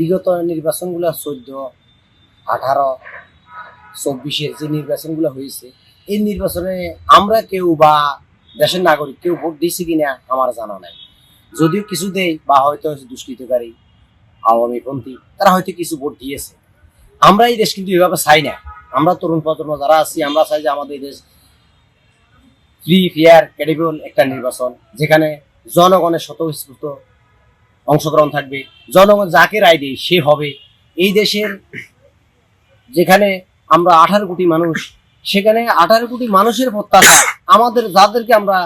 বিগত নির্বাচনগুলো চোদ্দ, আঠারো, চব্বিশের যে নির্বাচনগুলো হয়েছে, এই নির্বাচনে আমরা কেউ বা দেশের নাগরিক কেউ ভোট দিয়েছে কিনা আমার জানা নাই। যদিও কিছু দেয় বা হয়তো দুষ্কৃতকারী আওয়ামীপন্থী তারা হয়তো কিছু ভোট দিয়েছে। আমরা এই দেশ কিন্তু এভাবে চাই না। আমরা তরুণ প্রজন্ম যারা আছি, আমরা চাই যে আমাদের এই দেশ ফ্রি ফেয়ার ক্রেডিবল একটা নির্বাচন, যেখানে জনগণের শত স্বতঃস্ফূর্ত অংশগ্রহণ থাকবে। জনগণ যাকে রায় দেয় সে হবে। এই দেশের যেখানে আমরা আঠারো কোটি মানুষ, সেখানে আঠারো কোটি মানুষের প্রত্যাশা। আমাদের যাদেরকে আমরা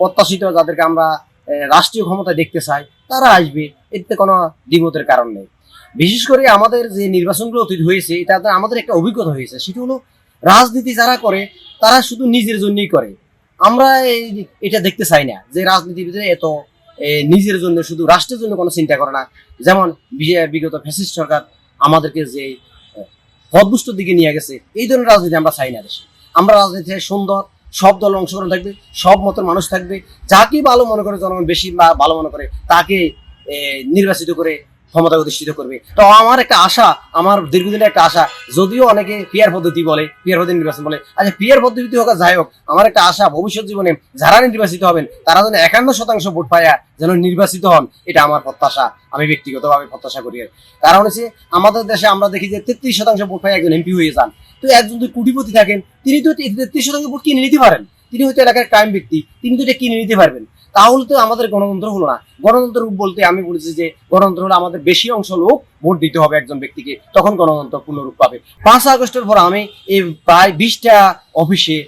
প্রত্যাশিত, যাদেরকে আমরা রাষ্ট্রীয় ক্ষমতা দেখতে চাই, তারা আসবে। এতে কোনো দ্বিমতের কারণ নেই। বিশেষ করে আমাদের যে নির্বাচনগুলো অতীত হয়েছে, এটা আমাদের একটা অভিজ্ঞতা হয়েছে। সেটা হলো, রাজনীতি যারা করে, তারা শুধু নিজের জন্যই করে। আমরা এই, এটা দেখতে চাই না যে রাজনীতিবিদরা এত নিজের জন্য শুধু রাষ্ট্রের জন্য কোনো চিন্তা করে না। যেমন বিগত ফ্যাসিস্ট সরকার আমাদেরকে যে পদভুষ্ট দিকে নিয়ে গেছে, এই ধরনের রাজনীতি আমরা চাই না দেশে। আমরা রাজনীতিতে সুন্দর, সব দল অংশগ্রহণ থাকবে, সব মতের মানুষ থাকবে যাকে ভালো মনে করে জনগণ বেশি ভালো মনে করে, তাকে নির্বাচিত করে ক্ষমতা অধিষ্ঠিত করবে। তো আমার একটা আশা, আমার দীর্ঘদিনের একটা আশা, যদিও অনেকে পিয়ার পদ্ধতি বলে পিয়ার পদ্ধতি নির্বাচন বলে। আচ্ছা পিয়ার পদ্ধতি হোক যাই হোক, আমার একটা আশা, ভবিষ্যৎ জীবনে যারা নির্বাচিত হবেন, তারা যেন একান্ন শতাংশ ভোট পায়া যেন নির্বাচিত হন, এটা আমার প্রত্যাশা। আমি ব্যক্তিগতভাবে প্রত্যাশা করি কারণ হচ্ছে, আমাদের দেশে আমরা দেখি যে তেত্রিশ শতাংশ ভোট পাই একজন এমপি হয়ে যান। তো একজন যদি কোটিপতি থাকেন, তিনি তো তেত্রিশ শতাংশ ভোট কিনে নিতে পারেন। তিনি হয়তো এলাকার ক্রাইম ব্যক্তি, তিনি তো এটা কিনে নিতে পারবেন। তাহলে তো আমাদের গণতন্ত্র হলো না। গণতন্ত্র বলতে আমি বলেছি যে গণতন্ত্র হলো আমাদের বেশি অংশ লোক ভোট দিতে হবে একজন ব্যক্তিকে, তখন গণতন্ত্র পূর্ণরূপ পাবে। পাঁচ আগস্টের পর আমি এই প্রায় বিশটা অফিসে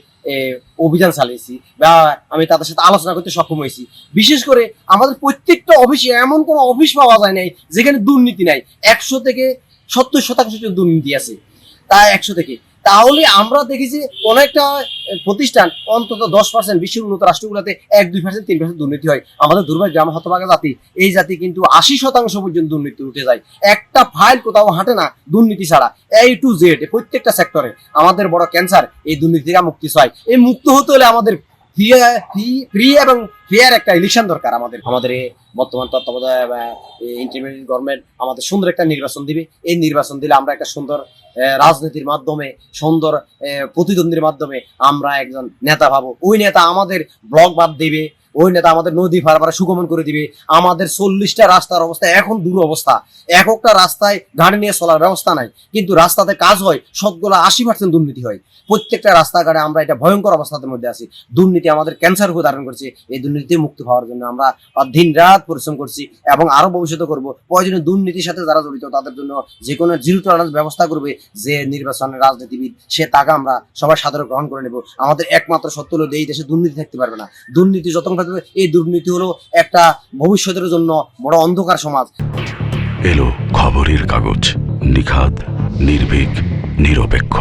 অভিযান চালিয়েছি বা আমি তাদের সাথে আলোচনা করতে সক্ষম হয়েছি। বিশেষ করে আমাদের প্রত্যেকটা অফিসে এমন কোনো অফিস পাওয়া যায় নাই যেখানে দুর্নীতি নাই। একশো থেকে সত্তর শতাংশ দুর্নীতি আছে। তা একশো থেকে তাহলে আমরা দেখি যে একটা প্রতিষ্ঠান অন্তত দশ পার্সেন্ট বিশ্বের উন্নত রাষ্ট্রগুলোতে এক, দুই পার্সেন্ট তিন পার্সেন্ট দুর্নীতি হয়। আমাদের দুর্ভাগ্য, আমার হতভাগা জাতি। এই জাতি কিন্তু আশি শতাংশ পর্যন্ত দুর্নীতি উঠে যায়। একটা ফাইল কোথাও হাঁটে না দুর্নীতি ছাড়া। এই টু জেড প্রত্যেকটা সেক্টরে আমাদের বড় ক্যান্সার এই দুর্নীতি থেকে মুক্তি চাই এই মুক্ত হতে হলে আমাদের ফ্রি এবং ফেয়ার একটা ইলেকশন দরকার আমাদের। আমাদের বর্তমান তত্ত্বাবধায়ক ইন্টারমিডিয়েট গভর্নমেন্ট আমাদের সুন্দর একটা নির্বাচন দিবে। এই নির্বাচন দিলে আমরা একটা সুন্দর রাজনীতির মাধ্যমে, সুন্দর প্রতিদ্বন্দ্বীর মাধ্যমে আমরা একজন নেতা পাবো ওই নেতা আমাদের ব্লক বাদ দিবে। ওই নেতা আমাদের নদী ফারবারা সুগমন করে দিবে। আমাদের চল্লিশটা রাস্তার অবস্থা এখন দূর অবস্থা একটা রাস্তায় গাড়ি নিয়ে চলার ব্যবস্থা নাই। কিন্তু রাস্তাতে কাজ হয়, সবগুলো আশি পার্সেন্ট দুর্নীতি হয়। প্রত্যেকটা রাস্তাঘাটে আমরা এটা ভয়ঙ্কর অবস্থার মধ্যে আছি। দুর্নীতি আমাদের ক্যান্সার রূপ ধারণ করছে। এই দুর্নীতি মুক্ত হওয়ার জন্য আমরা দিন রাত পরিশ্রম করছি এবং আরও ভবিষ্যতে করব। প্রয়োজনে দুর্নীতির সাথে যারা জড়িত, তাদের জন্য যে কোনো জিরো টলারেন্স ব্যবস্থা করবে। যে নির্বাচনের রাজনীতিবিদ, সে তাকে আমরা সবাই সাধারণ গ্রহণ করে নেব। আমাদের একমাত্র সত্য হলো এই দেশে দুর্নীতি থাকতে পারবে না। দুর্নীতি যতক্ষণ থাকবে এই দুর্নীতি হলো একটা ভবিষ্যতের জন্য বড় অন্ধকার সমাজ। এলো খবরের কাগজ নিখাত নির্ভীক, নিরপেক্ষ।